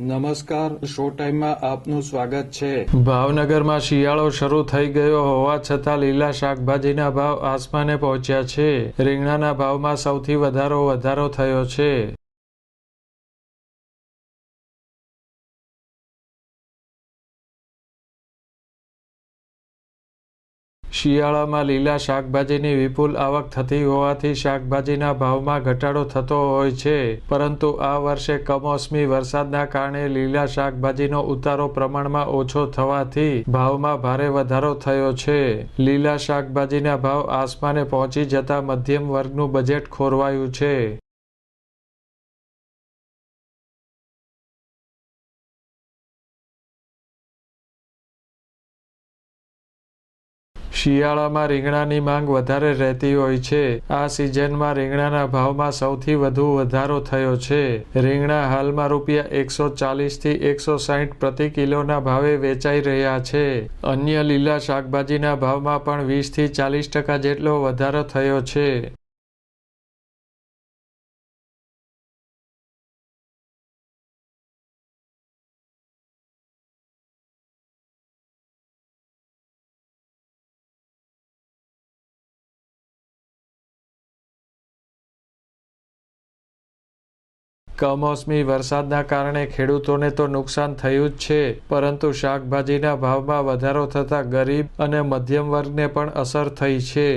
નમસ્કાર, શો ટાઈમમાં આપનું સ્વાગત છે. ભાવનગરમાં શિયાળો શરૂ થઈ ગયો હોવા છતાં લીલા શાકભાજીના ભાવ આસમાને પહોંચ્યા છે. રીંગણાના ભાવમાં સૌથી વધારો વધારો થયો છે. શિયાળામાં લીલા શાકભાજીની વિપુલ આવક થતી હોવાથી શાકભાજીના ભાવમાં ઘટાડો થતો હોય છે. પરંતુ આ વર્ષે કમોસમી વરસાદના કારણે લીલા શાકભાજીનો ઉતારો પ્રમાણમાં ઓછો થવાથી ભાવમાં ભારે વધારો થયો છે. લીલા શાકભાજીના ભાવ આસમાને પહોંચી જતા મધ્યમ વર્ગનું બજેટ ખોરવાયું છે. શિયાળામાં રીંગણાની માંગ વધારે રહેતી હોય છે. આ સિઝનમાં રીંગણાના ભાવમાં સૌથી વધુ વધારો થયો છે. રીંગણા હાલમાં રૂપિયા એકસો ચાલીસથી એકસો સાહીઠ પ્રતિ કિલોના ભાવે વેચાઈ રહ્યા છે. અન્ય લીલા શાકભાજીના ભાવમાં પણ વીસથી ચાલીસ ટકા જેટલો વધારો થયો છે. કમોસમી વરસાદના કારણે ખેડૂતોને તો નુકસાન થયું જ છે, પરંતુ શાકભાજીના ભાવમાં વધારો થતાં ગરીબ અને મધ્યમ વર્ગને પણ અસર થઈ છે.